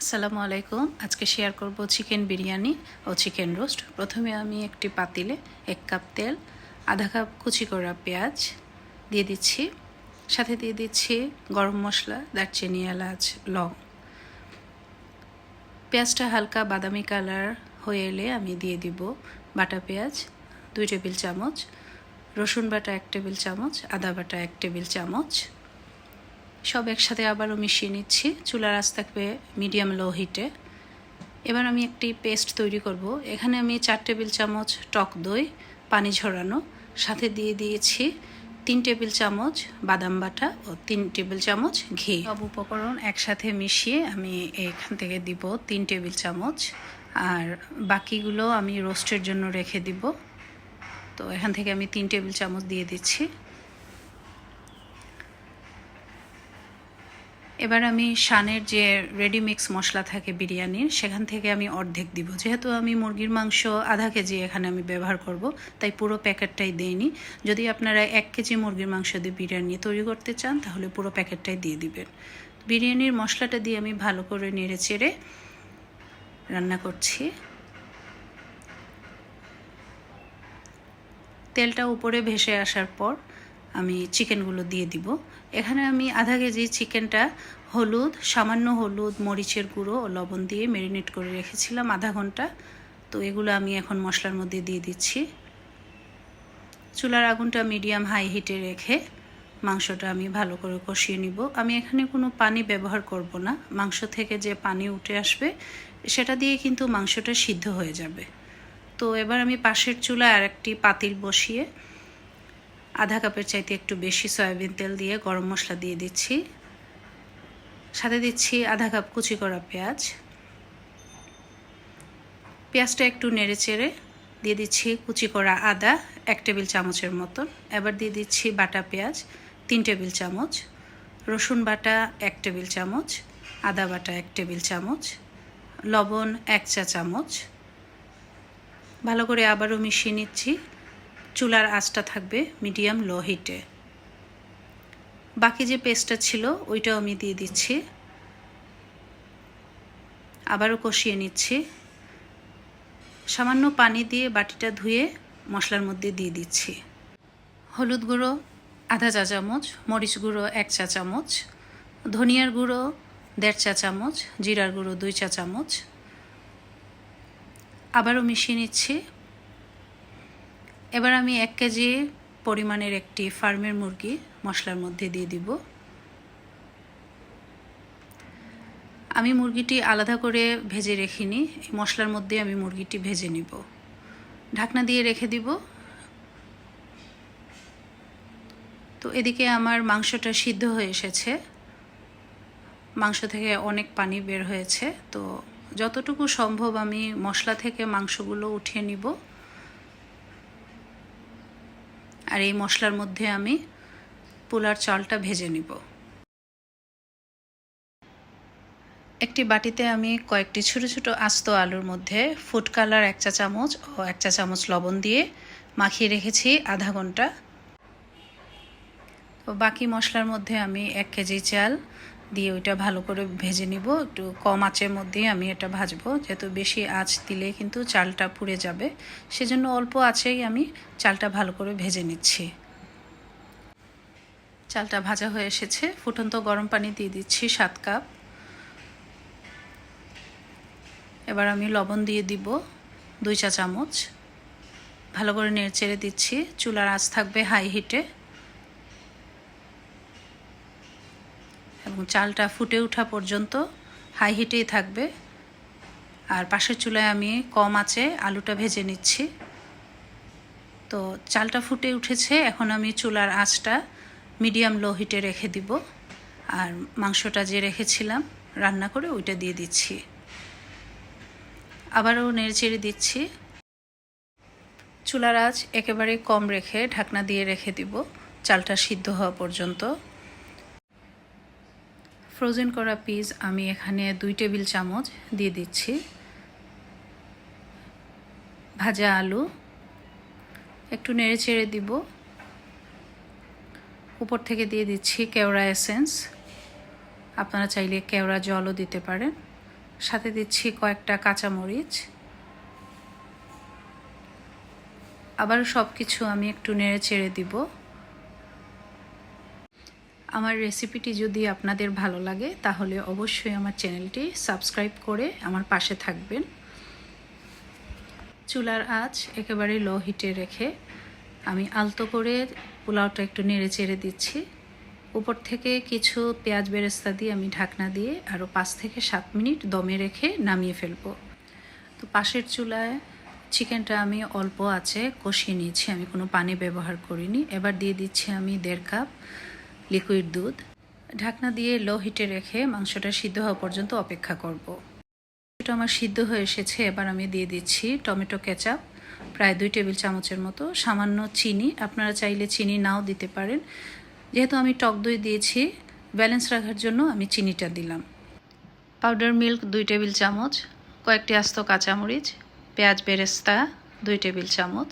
আসসালামু আলাইকুম। আজকে শেয়ার করব চিকেন বিরিয়ানি ও চিকেন রোস্ট প্রথমে আমি একটি পাতিলে এক কাপ তেল, আধা কাপ কুচি করা পেঁয়াজ দিয়ে দিচ্ছি। সাথে দিয়ে দিচ্ছি গরম মশলা, দারচিনি, এলাচ, লং। পেঁয়াজটা হালকা বাদামি কালার হয়ে এলে আমি দিয়ে দিব বাটা পেঁয়াজ, দুই টেবিল চামচ, রসুন বাটা এক টেবিল চামচ, আদা বাটা এক টেবিল চামচ। সব একসাথে আবারও মিশিয়ে নিচ্ছি। চুলার আঁচ থাকবে মিডিয়াম লো হিটে। এবার আমি একটি পেস্ট তৈরি করব। এখানে আমি চার টেবিল চামচ টক দই, পানি ঝরানো, সাথে দিয়ে দিয়েছি তিন টেবিল চামচ বাদাম বাটা ও তিন টেবিল চামচ ঘি। সব উপকরণ একসাথে মিশিয়ে আমি এখান থেকে দিব তিন টেবিল চামচ। আর বাকিগুলো আমি রোস্টের জন্য রেখে দিব। তো এখান থেকে আমি তিন টেবিল চামচ দিয়ে দিচ্ছি। এবার আমি শানের যে রেডি মিক্স মশলা থাকে বিরিয়ানির, সেখান থেকে আমি অর্ধেক দিব। যেহেতু আমি মুরগির মাংস আধা কেজি এখানে আমি ব্যবহার করব, তাই পুরো প্যাকেটটাই দেইনি। যদি আপনারা এক কেজি মুরগির মাংস দিয়ে বিরিয়ানি তৈরি করতে চান, তাহলে পুরো প্যাকেটটাই দিয়ে দিবেন। বিরিয়ানির মশলাটা দিয়ে আমি ভালো করে নেড়ে চেড়ে রান্না করছি। তেলটা উপরে ভেসে আসার পর আমি চিকেনগুলো দিয়ে দিব। এখানে আমি আধা কেজি চিকেনটা হলুদ, সামান্য হলুদ, মরিচের গুঁড়ো ও লবণ দিয়ে ম্যারিনেট করে রেখেছিলাম আধা ঘণ্টা। তো এগুলো আমি এখন মশলার মধ্যে দিয়ে দিচ্ছি। চুলার আগুনটা মিডিয়াম হাই হিটে রেখে মাংসটা আমি ভালো করে কষিয়ে নিব। আমি এখানে কোনো পানি ব্যবহার করব না। মাংস থেকে যে পানি উঠে আসবে, সেটা দিয়ে কিন্তু মাংসটা সিদ্ধ হয়ে যাবে। তো এবার আমি পাশের চুলায় আর একটি পাতিল বসিয়ে আধা কাপের চাইতে একটু বেশি সয়াবিন তেল দিয়ে গরম মশলা দিয়ে দিচ্ছি। সাথে দিচ্ছি আধা কাপ কুচি করা পেঁয়াজ। পেঁয়াজটা একটু নেড়ে চেড়ে দিয়ে দিচ্ছি কুচি করা আদা এক টেবিল চামচের মতন। এবার দিয়ে দিচ্ছি বাটা পেঁয়াজ তিন টেবিল চামচ, রসুন বাটা এক টেবিল চামচ, আদা বাটা এক টেবিল চামচ, লবণ এক চা চামচ। ভালো করে আবারও মিশিয়ে নিচ্ছি। চুলার আঁচটা থাকবে মিডিয়াম লো হিটে। বাকি যে পেস্টটা ছিল, ওইটাও আমি দিয়ে দিচ্ছি। আবারও কষিয়ে নিচ্ছি। সামান্য পানি দিয়ে বাটিটা ধুয়ে মশলার মধ্যে দিয়ে দিচ্ছি। হলুদ গুঁড়ো, আধা চা চামচ, মরিচ গুঁড়ো, এক চা চামচ, ধনিয়ার গুঁড়ো, দেড় চা চামচ, জিরার গুঁড়ো, দুই চা চামচ। আবারও মিশিয়ে নিচ্ছি। এবার আমি এক কেজি পরিমাণের একটি ফার্মের মুরগি মশলার মধ্যে দিয়ে দিব। আমি মুরগিটি আলাদা করে ভেজে রেখিনি, এই মশলার মধ্যে আমি মুরগিটি ভেজে নিব। ঢাকনা দিয়ে রেখে দিব। তো এদিকে আমার মাংসটা সিদ্ধ হয়ে এসেছে। মাংস থেকে অনেক পানি বের হয়েছে। তো যতটুকু সম্ভব আমি মশলা থেকে মাংসগুলো উঠিয়ে নিব। আর এই মশলার মধ্যে আমি পোলার চালটা ভেজে নিব। একটি বাটিতে আমি কয়েকটি ছোট ছোট আস্ত আলুর মধ্যে ফুড কালার এক চা চামচ ও এক চা চামচ লবণ দিয়ে মাখিয়ে রেখেছি আধা ঘণ্টা। তো বাকি মশলার মধ্যে আমি এক কেজি চাল দিয়ে ওইটা ভালো করে ভেজে নিব। একটু কম আঁচের মধ্যে আমি এটা ভাজবো। যেহেতু বেশি আঁচ দিলে কিন্তু চালটা পুড়ে যাবে। সেজন্য অল্প আঁচেই আমি চালটা ভালো করে ভেজে নিচ্ছি। চালটা ভাজা হয়ে এসেছে। ফুটন্ত গরম পানি দিয়ে দিচ্ছি সাত কাপ। এবার আমি লবণ দিয়ে দিব দুই চা চামচ। ভালো করে নেড়ে চেড়ে দিচ্ছি। চুলার আঁচ থাকবে হাই হিটে। চালটা ফুটে ওঠা পর্যন্ত হাই হিটেই থাকবে। আর পাশের চুলায় আমি কম আছে আলুটা ভেজে নিচ্ছি। তো চালটা ফুটে উঠেছে, এখন আমি চুলার আঁচটা মিডিয়াম লো হিটে রেখে দিব। আর মাংসটা যে রেখেছিলাম, রান্না করে ওইটা দিয়ে দিচ্ছি। আবারও নেড়ে চেড়ে দিচ্ছি। চুলার আঁচ একেবারে কম রেখে ঢাকনা দিয়ে রেখে দিব, চালটা সিদ্ধ হওয়া পর্যন্ত। ফ্রোজেন করা পিস আমি এখানে দুই টেবিল চামচ দিয়ে দিচ্ছি। ভাজা আলু, একটু নেড়ে চেড়ে দিব। উপর থেকে দিয়ে দিচ্ছি কেওড়া এসেন্স আপনারা চাইলে কেওড়া জলও দিতে পারেন। সাথে দিচ্ছি কয়েকটা কাঁচামরিচ। আবার সব কিছু আমি একটু নেড়ে চেড়ে দিব। আমার রেসিপিটি যদি আপনাদের ভালো লাগে, তাহলে অবশ্যই আমার চ্যানেলটি সাবস্ক্রাইব করে আমার পাশে থাকবেন। চুলার আঁচ একেবারে লো হিটে রেখে আমি আলতো করে পোলাওটা একটু নেড়ে চেড়ে দিচ্ছি। উপর থেকে কিছু পেঁয়াজ বেরেস্তা দিয়ে আমি ঢাকনা দিয়ে আরও পাঁচ থেকে সাত মিনিট দমে রেখে নামিয়ে ফেলব। তো পাশের চুলায় চিকেনটা আমি অল্প আছে কষিয়ে নিয়েছি, আমি কোনো পানি ব্যবহার করিনি। এবার দিয়ে দিচ্ছি আমি দেড় কাপ লিকুইড দুধ, ঢাকনা দিয়ে লো হিটে রেখে মাংসটা সিদ্ধ হওয়া পর্যন্ত অপেক্ষা করব। এটা আমার সিদ্ধ হয়ে এসেছে, এবার আমি দিয়ে দিচ্ছি টমেটো কেচাপ, প্রায় দুই টেবিল চামচের মতো, সামান্য চিনি। আপনারা চাইলে চিনি নাও দিতে পারেন। যেহেতু আমি টক দই দিয়েছি, ব্যালেন্স রাখার জন্য আমি চিনিটা দিলাম। পাউডার মিল্ক দুই টেবিল চামচ, কয়েকটি আস্ত কাঁচামরিচ, পেঁয়াজ বেরেস্তা দুই টেবিল চামচ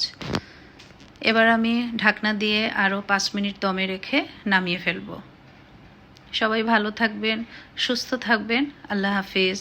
এবার আমি ঢাকনা দিয়ে আরও পাঁচ মিনিট দমে রেখে নামিয়ে ফেলব। সবাই ভালো থাকবেন, সুস্থ থাকবেন। আল্লাহ হাফিজ।